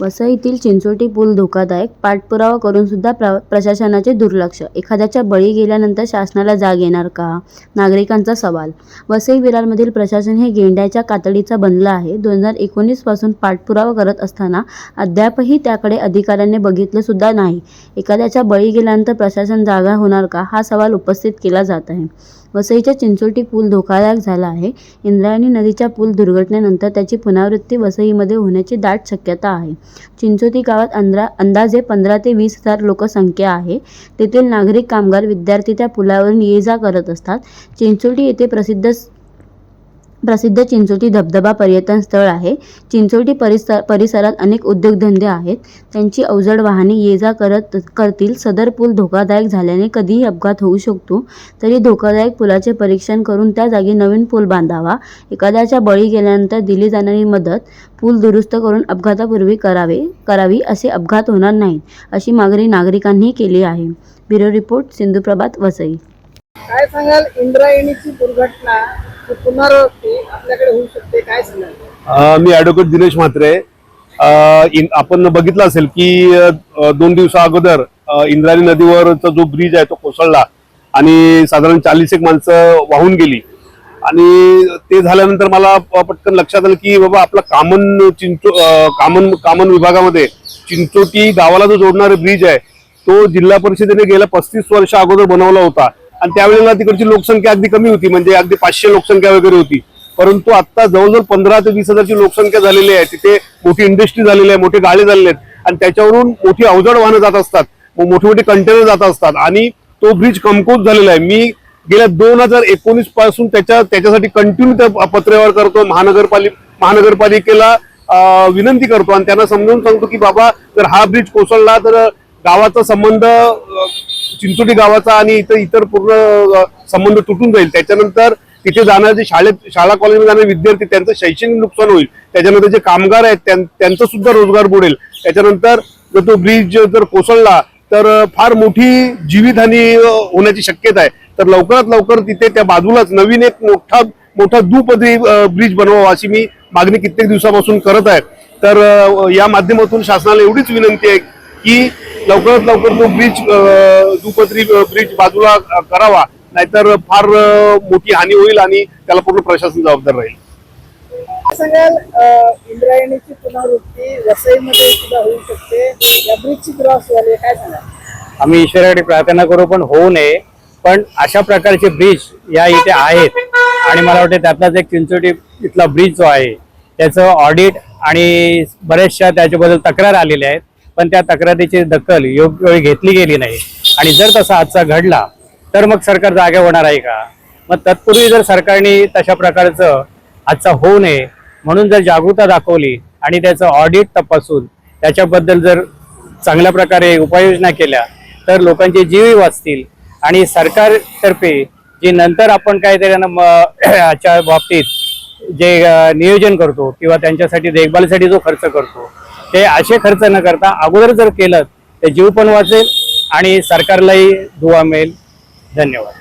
वसईतील चिंचोटी पूल धोकादायक. पाठपुरावा करून सुद्धा प्र प्रशासनाचे दुर्लक्ष. एखाद्याच्या बळी गेल्यानंतर शासनाला जाग येणार का? नागरिकांचा सवाल. वसई विरारमधील प्रशासन हे गेंड्याच्या कातडीचा बनलं आहे. दोन हजार एकोणीसपासून पाठपुरावा करत असताना अद्यापही त्याकडे अधिकाऱ्यांनी बघितलं सुद्धा नाही. एखाद्याच्या बळी गेल्यानंतर प्रशासन जागा होणार का? हा सवाल उपस्थित केला जात आहे. वसईच्या चिंचोटी पूल धोकादायक झाला आहे. इंद्रायणी नदीच्या पूल दुर्घटनेनंतर त्याची पुनरावृत्ती वसईमध्ये होण्याची दाट शक्यता आहे. चिंचोटी गावात अंद्रा अंदाजे पंधरा ते वीस हजार लोकसंख्या आहे. तेथील नागरिक कामगार विद्यार्थी त्या पुलावरून ये जा करत असतात. चिंचोटी येथे प्रसिद्ध प्रसिद्ध चिंचोटी धबधबा पर्यटन स्थळ आहे. चिंचोटी परिसर परिसरात अनेक उद्योगधंदे आहेत. त्यांची अवजड वाहने ये जा करत करतील. सदर पूल धोकादायक झाल्याने कधीही अपघात होऊ शकतो. तरी धोकादायक पुलाचे परीक्षण करून त्या जागी नवीन पूल बांधावा. एखाद्याच्या बळी गेल्यानंतर दिली जाणारी मदत पूल दुरुस्त करून अपघातापूर्वी करावे करावी असे अपघात होणार नाहीत अशी मागणी नागरिकांनी केली आहे. Bureau report Sindhuprabhat Vasai. काय सांगाल? इंद्रायणीची दुर्घटना पुनरावृत्ती आपल्याकडे होऊ शकते काय सांगाल? मी ॲडव्होकेट दिनेश म्हात्रे. आपण बघितलं असेल की दोन दिवसा अगोदर इंद्रायणी नदीवरचा जो ब्रिज आहे तो कोसळला आणि साधारण चाळीस एक माणसं वाहून गेली. आणि ते झाल्यानंतर मला पटकन लक्षात आलं की बाबा आपला कामन चिंचो कामन कामन विभागामध्ये चिंचोटी गावाला जो जोडणारा ब्रिज आहे तो जिल्हा परिषदेने गेल्या पस्तीस वर्ष अगोदर बनवला होता. आणि त्यावेळेला तिकडची लोकसंख्या अगदी कमी होती म्हणजे अगदी पाचशे लोकसंख्या वगैरे होती. परंतु आता जवळजवळ पंधरा ते वीस हजारची लोकसंख्या झालेली आहे. तिथे मोठी इंडस्ट्री झालेली आहे मोठे गाळे झालेले आहेत. आणि त्याच्यावरून मोठी अवजड वाहनं जात असतात. मग मोठे मोठे कंटेनर जात असतात. आणि तो ब्रिज कमकुवत झालेला आहे. मी गेल्या दोन हजार एकोणीसपासून त्याच्या त्याच्यासाठी कंटिन्यू त्या पत्रेवर करतो महानगरपालिका महानगरपालिकेला विनंती करतो. आणि त्यांना समजावून सांगतो की बाबा जर हा ब्रिज कोसळला तर गावाचा संबंध चिंचोटी गावाचा आणि इतर इतर पूर्ण संबंध तुटून जाईल. त्याच्यानंतर तिथे जाणारे शाळेत शाळा कॉलेजमध्ये जाणारे विद्यार्थी त्यांचं शैक्षणिक नुकसान होईल. त्याच्यानंतर जे कामगार आहेत त्यां- त्यांचा सुद्धा रोजगार बुडेल. त्याच्यानंतर जर तो ब्रिज जर कोसळला तर फार मोठी जीवितहानी होण्याची शक्यता आहे. तर लवकरात लवकर तिथे त्या बाजूलाच नवीन एक मोठा मोठा दुपदरी ब्रिज बनवावा अशी मी मागणी कित्येक दिवसापासून करत आहे. तर या माध्यमातून शासनाला एवढीच विनंती आहे की लवकरात लवकर तो ब्रिज अं, ब्रिज बाजूला करावा. नाहीतर फार मोठी हानी होईल आणि त्याला पूर्ण प्रशासन जबाबदार राहील. काय सांगाल अं, इंद्रायणीची पुनरावृत्ती वसईमध्ये सुद्धा होऊ शकते. या ब्रिजची क्रॉस झाली काय सांगाल? आम्ही ईश्वराकडे प्रार्थना करू पण होऊ नये. पण अशा प्रकारचे ब्रिज या इथे आहेत. आणि मला वाटतं त्यातलाच एक चिंचोटी इथला ब्रिज जो आहे त्याचं ऑडिट आणि बऱ्याचशा त्याच्याबद्दल तक्रार आलेल्या आहेत. पण त्या तक्रारीची दखल योग्य वेळी घेतली गेली नाही. आणि जर तसा आजचा घडला तर मग सरकार जागा होणार आहे का? मग तत्पूर्वी जर सरकारने तशा प्रकारचं आजचा होऊ नये म्हणून जर जागरूकता दाखवली आणि त्याचं ऑडिट तपासून त्याच्याबद्दल जर चांगल्या प्रकारे उपाययोजना केल्या तर लोकांचे जीवही वाचतील. आणि सरकारतर्फे जे नंतर आपण काहीतरी ना बाबतीत जे नियोजन करतो किंवा त्यांच्यासाठी देखभालीसाठी जो खर्च करतो ते असे खर्च न करता अगोदर जर केलं तर जीव पण वाचेल आणि सरकारलाही दुवा मिळेल. धन्यवाद.